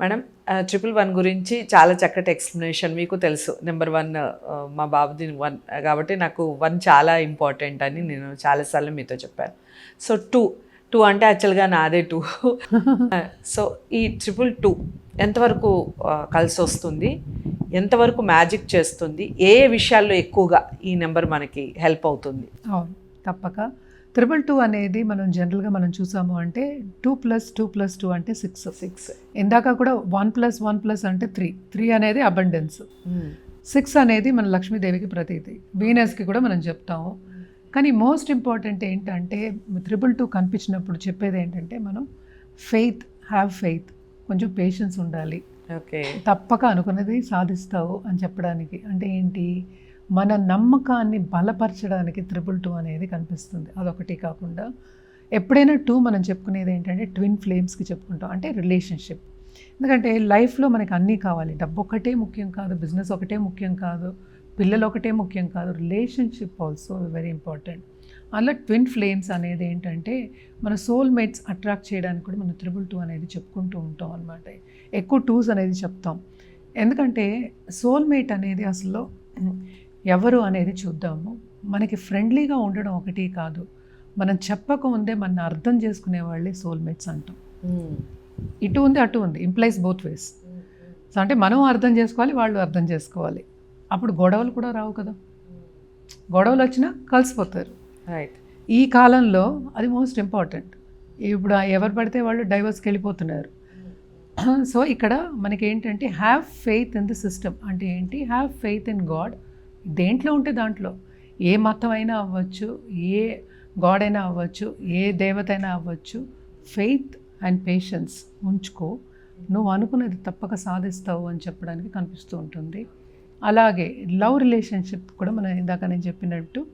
Madam triple one గురించి చాలా చక్కటి ఎక్స్ప్లెనేషన్ మీకు తెలుసు. నెంబర్ వన్ మా బాబుది వన్ కాబట్టి నాకు వన్ చాలా ఇంపార్టెంట్ అని నేను చాలాసార్లు మీతో చెప్పాను. సో టూ టూ అంటే యాక్చువల్గా నాదే టూ సో ఈ ట్రిపుల్ టూ ఎంతవరకు కలిసి వస్తుంది ఎంతవరకు మ్యాజిక్ చేస్తుంది? ఏ ఏ విషయాల్లో ఎక్కువగా ఈ నెంబర్ మనకి హెల్ప్ అవుతుంది? అవును తప్పక. త్రిబుల్ టూ అనేది మనం జనరల్గా మనం చూసాము అంటే two plus two plus two అంటే సిక్స్ సిక్స్ ఇందాక కూడా వన్ ప్లస్ వన్ ప్లస్ అంటే త్రీ త్రీ అనేది అబండెన్స్ సిక్స్ అనేది మన లక్ష్మీదేవికి ప్రతీతి. వీనస్కి కూడా మనం చెప్తాము. కానీ మోస్ట్ ఇంపార్టెంట్ ఏంటంటే త్రిబుల్ టూ కనిపించినప్పుడు చెప్పేది ఏంటంటే మనం ఫెయిత్ హ్యావ్ ఫెయిత్ కొంచెం పేషెన్స్ ఉండాలి. ఓకే తప్పక అనుకున్నది సాధిస్తావు అని చెప్పడానికి. అంటే ఏంటి? మన నమ్మకాన్ని బలపరచడానికి త్రిబుల్ టూ అనేది కనిపిస్తుంది. అదొకటి కాకుండా ఎప్పుడైనా టూ మనం చెప్పుకునేది ఏంటంటే ట్విన్ ఫ్లేమ్స్కి చెప్పుకుంటాం. అంటే రిలేషన్షిప్. ఎందుకంటే లైఫ్లో మనకి అన్నీ కావాలి. డబ్బు ఒకటే ముఖ్యం కాదు బిజినెస్ ఒకటే ముఖ్యం కాదు పిల్లలు ఒకటే ముఖ్యం కాదు రిలేషన్షిప్ ఆల్సో వెరీ ఇంపార్టెంట్. అలా ట్విన్ ఫ్లేమ్స్ అనేది ఏంటంటే మన సోల్మేట్స్ అట్రాక్ట్ చేయడానికి కూడా మనం త్రిబుల్ టూ అనేది చెప్పుకుంటూ ఉంటాం అనమాట ఎక్కువ టూస్ అనేది చెప్తాం. ఎందుకంటే సోల్మేట్ అనేది అసలు ఎవరు అనేది చూద్దాము. మనకి ఫ్రెండ్లీగా ఉండడం ఒకటి కాదు. మనం చెప్పకముందే మన అర్థం చేసుకునే వాళ్ళే సోల్మేట్స్ అంటాం. ఇటు ఉంది అటు ఉంది. ఇంప్లైస్ బోత్ వేస్ సో అంటే మనం అర్థం చేసుకోవాలి వాళ్ళు అర్థం చేసుకోవాలి. అప్పుడు గొడవలు కూడా రావు కదా. గొడవలు వచ్చినా కలిసిపోతారు. రైట్ ఈ కాలంలో అది మోస్ట్ ఇంపార్టెంట్ ఇప్పుడు ఎవరు పడితే వాళ్ళు డైవర్స్కి వెళ్ళిపోతున్నారు. సో ఇక్కడ మనకి ఏంటంటే have faith in the system అంటే ఏంటి? హ్యావ్ ఫెయిత్ ఇన్ గాడ్ దేంట్లో ఉంటే దాంట్లో. ఏ మతం అయినా అవ్వచ్చు ఏ గాడ్ అయినా అవ్వచ్చు ఏ దేవత అయినా అవ్వచ్చు ఫెయిత్ అండ్ పేషెన్స్ ఉంచుకో. నువ్వు అనుకున్నది తప్పక సాధిస్తావు అని చెప్పడానికి కనిపిస్తూ ఉంటుంది. అలాగే లవ్ రిలేషన్షిప్ కూడా మనం ఇందాక నేను చెప్పినట్టు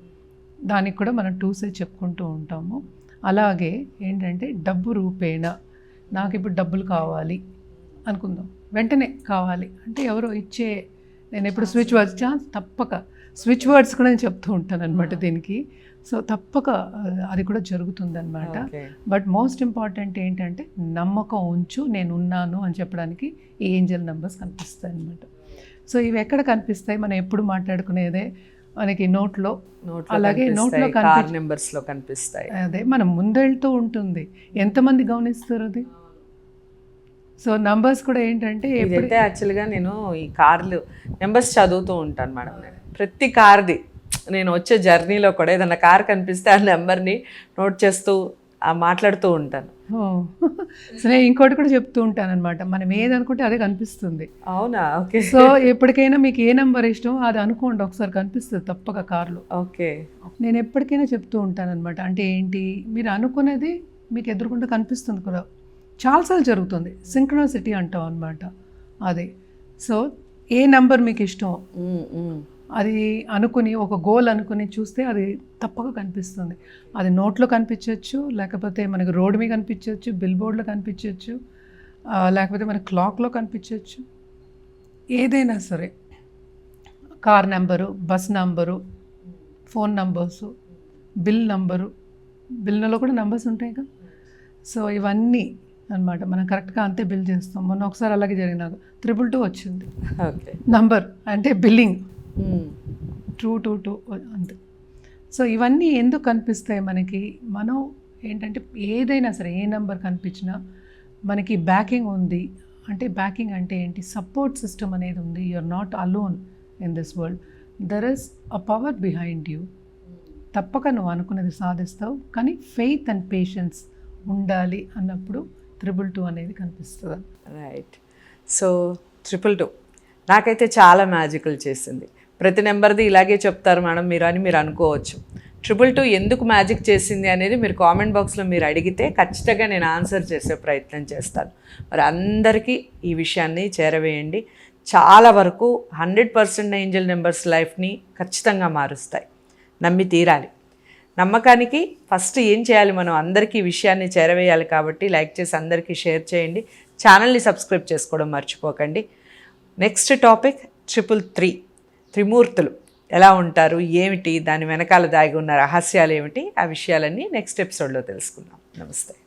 దానికి కూడా మనం టూసే చెప్పుకుంటూ ఉంటాము. అలాగే ఏంటంటే డబ్బు రూపేణ. నాకు ఇప్పుడు డబ్బులు కావాలి అనుకుందాం. వెంటనే కావాలి. అంటే ఎవరో ఇచ్చే నేను ఎప్పుడు స్విచ్ వర్డ్స్ ఛాన్స్ తప్పక. స్విచ్ వర్డ్స్ కూడా నేను చెప్తూ ఉంటాను అనమాట దీనికి. సో తప్పక అది కూడా జరుగుతుంది అనమాట ఓకే. బట్ మోస్ట్ ఇంపార్టెంట్ ఏంటంటే నమ్మకం ఉంచు నేను ఉన్నాను అని చెప్పడానికి ఈ ఏంజల్ నెంబర్స్ కనిపిస్తాయి అనమాట సో ఇవి ఎక్కడ కనిపిస్తాయి? మనం ఎప్పుడు మాట్లాడుకునేదే మనకి నోట్లో. అలాగే నోట్లో కార్ కనిపించ నెంబర్స్లో కనిపిస్తాయి. అదే మనం ముందెళ్తూ ఉంటుంది. ఎంతమంది గమనిస్తారు అది? సో నంబర్స్ కూడా ఏంటంటే ఇదైతే యాక్చువల్గా నేను ఈ కార్లు నెంబర్స్ చదువుతూ ఉంటాను మేడం నేను. ప్రతి కార్ది నేను వచ్చే జర్నీలో కూడా ఏదైనా కార్ కనిపిస్తే ఆ నెంబర్ని నోట్ చేస్తూ ఆ మాట్లాడుతూ ఉంటాను. ఓ. సో నేను ఇంకోటి కూడా చెప్తూ ఉంటాను అనమాట మనం ఏదనుకుంటే అదే కనిపిస్తుంది. అవునా? ఓకే. సో ఎప్పటికైనా మీకు ఏ నెంబర్ ఇష్టం అది అనుకోండి ఒకసారి కనిపిస్తుంది తప్పక కార్లో. ఓకే. నేను ఎప్పటికైనా చెప్తూ ఉంటానన్నమాట. అంటే ఏంటి? మీరు అనుకున్నది మీకు ఎదురుకుండా కనిపిస్తుంది కూడా. చాలాసార్లు జరుగుతుంది. సింక్రోసిటీ అంటాం అనమాట అది. సో ఏ నెంబర్ మీకు ఇష్టం. అది అనుకుని ఒక గోల్ అనుకుని చూస్తే అది తప్పక కనిపిస్తుంది. అది నోట్లో కనిపించవచ్చు లేకపోతే మనకి రోడ్డు మీద కనిపించవచ్చు బిల్ బోర్డ్లో కనిపించవచ్చు లేకపోతే మన క్లాక్లో కనిపించవచ్చు ఏదైనా సరే. Car number bus number phone numbers bill number బిల్లలో కూడా నంబర్స్ ఉంటాయి కదా. సో ఇవన్నీ అన్నమాట. మనం కరెక్ట్గా అంతే బిల్ చేస్తాం. మొన్న ఒకసారి అలాగే జరిగిన త్రిపుల్ టూ వచ్చింది. ఓకే. నంబర్ అంటే బిల్లింగ్. టూ టూ టూ అంతే. సో ఇవన్నీ ఎందుకు కనిపిస్తాయి మనకి? మనం ఏంటంటే ఏదైనా సరే ఏ నెంబర్ కనిపించినా మనకి బ్యాకింగ్ ఉంది. అంటే బ్యాకింగ్ అంటే ఏంటి? సపోర్ట్ సిస్టమ్ అనేది ఉంది. Are not alone in this world there is a power behind you తప్పక నువ్వు అనుకున్నది సాధిస్తావు. కానీ ఫెయిత్ అండ్ పేషెన్స్ ఉండాలి అన్నప్పుడు త్రిబుల్ టూ అనేది కనిపిస్తుంది. రైట్ సో ట్రిపుల్ టూ నాకైతే చాలా మ్యాజికల్ చేసింది. ప్రతి నెంబర్ది ఇలాగే చెప్తారు మేడం మీరు అని మీరు అనుకోవచ్చు. ట్రిపుల్ టూ ఎందుకు మ్యాజిక్ చేసింది అనేది మీరు కామెంట్ బాక్స్లో మీరు అడిగితే ఖచ్చితంగా నేను ఆన్సర్ చేసే ప్రయత్నం చేస్తాను. మరి అందరికీ ఈ విషయాన్ని చేరవేయండి. చాలా వరకు హండ్రెడ్ పర్సెంట్ ఏంజల్ నెంబర్స్ లైఫ్ని ఖచ్చితంగా మారుస్తాయి. నమ్మి తీరాలి. నమ్మకానికి ఫస్ట్ ఏం చేయాలి మనం అందరికీ విషయాన్ని చేరవేయాలి కాబట్టి లైక్ చేసి అందరికీ షేర్ చేయండి. ఛానల్ని సబ్స్క్రైబ్ చేసుకోవడం మర్చిపోకండి. నెక్స్ట్ టాపిక్ ట్రిపుల్ త్రీ త్రిమూర్తులు ఎలా ఉంటారు? ఏమిటి? దాని వెనకాల దాగి ఉన్న రహస్యాలు ఏమిటి? ఆ విషయాలన్నీ నెక్స్ట్ ఎపిసోడ్లో తెలుసుకుందాం. నమస్తే.